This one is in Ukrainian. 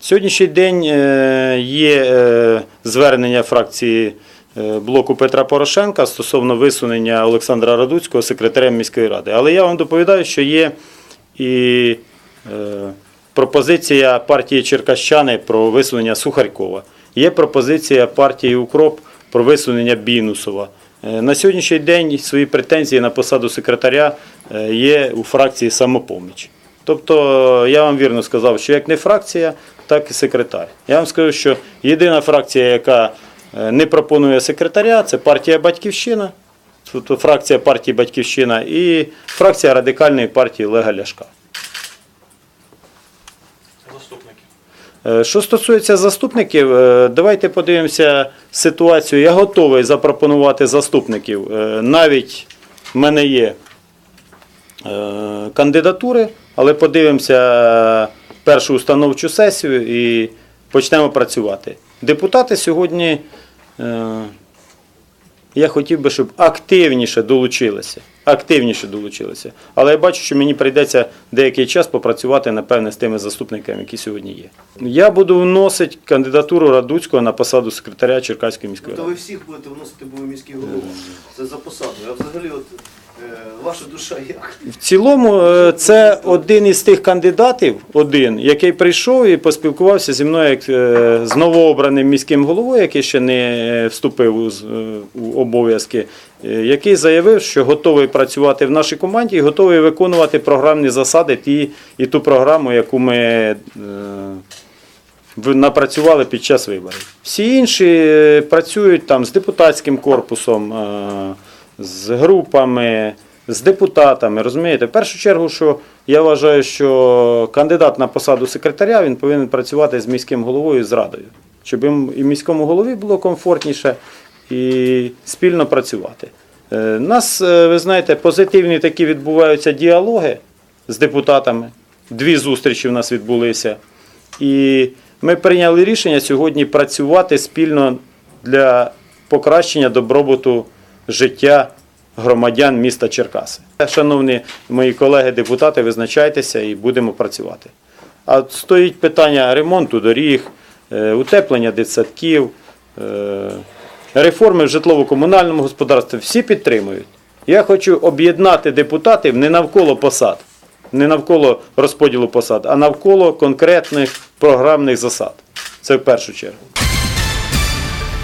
Сьогоднішній день е, є е, звернення фракції е, блоку Петра Порошенка стосовно висунення Олександра Радуцького секретарем міської ради. Але я вам доповідаю, що є і пропозиція партії Черкащани про висунення Сухарькова. Є пропозиція партії Укроп про висунення Бінусова. На сьогоднішній день свої претензії на посаду секретаря є у фракції самопоміч. Тобто я вам вірно сказав, що як не фракція, так і секретар. Я вам скажу, що єдина фракція, яка е, не пропонує секретаря, це партія Батьківщина, тобто фракція партії Батьківщина і фракція радикальної партії Олега Ляшка. Заступники. Е, Що стосується заступників, е, давайте подивимося ситуацію. Я готовий запропонувати заступників. Навіть в мене є кандидатури, але подивимося першу установчу сесію і почнемо працювати. Депутати сьогодні, е, я хотів би, щоб активніше долучилися. Активніше долучилися. Але я бачу, що мені прийдеться деякий час попрацювати, напевне, з тими заступниками, які сьогодні є. Я буду вносити кандидатуру Радуцького на посаду секретаря Черкаської міської То ради. ви всіх будете вносити, бо ви міський голова. Це за посаду. А взагалі, от е, ваша душа як? В цілому, е, це один із тих кандидатів, один, який прийшов і поспілкувався зі мною як е, з новообраним міським головою, який ще не вступив у е, обов'язки, е, який заявив, що готовий працювати в нашій команді і готовий виконувати програмні засади ті, і ту програму, яку ми е, напрацювали під час виборів. Всі інші е, працюють там з депутатським корпусом, е, з групами, з депутатами. Розумієте, в першу чергу, що я вважаю, що кандидат на посаду секретаря він повинен працювати з міським головою з радою, щоб їм і міському голові було комфортніше і спільно працювати. Е, Нас, е, ви знаєте, позитивні такі відбуваються діалоги з депутатами. Дві зустрічі в нас відбулися. І ми прийняли рішення сьогодні працювати спільно для покращення добробуту життя громадян міста Черкаси. Шановні мої колеги-депутати, визначайтеся і будемо працювати. А стоїть питання ремонту доріг, е, утеплення дитсадків, е, реформи в житлово-комунальному господарстві. Всі підтримують. Я хочу об'єднати депутатів не навколо посад, не навколо розподілу посад, а навколо конкретних програмних засад. Це в першу чергу.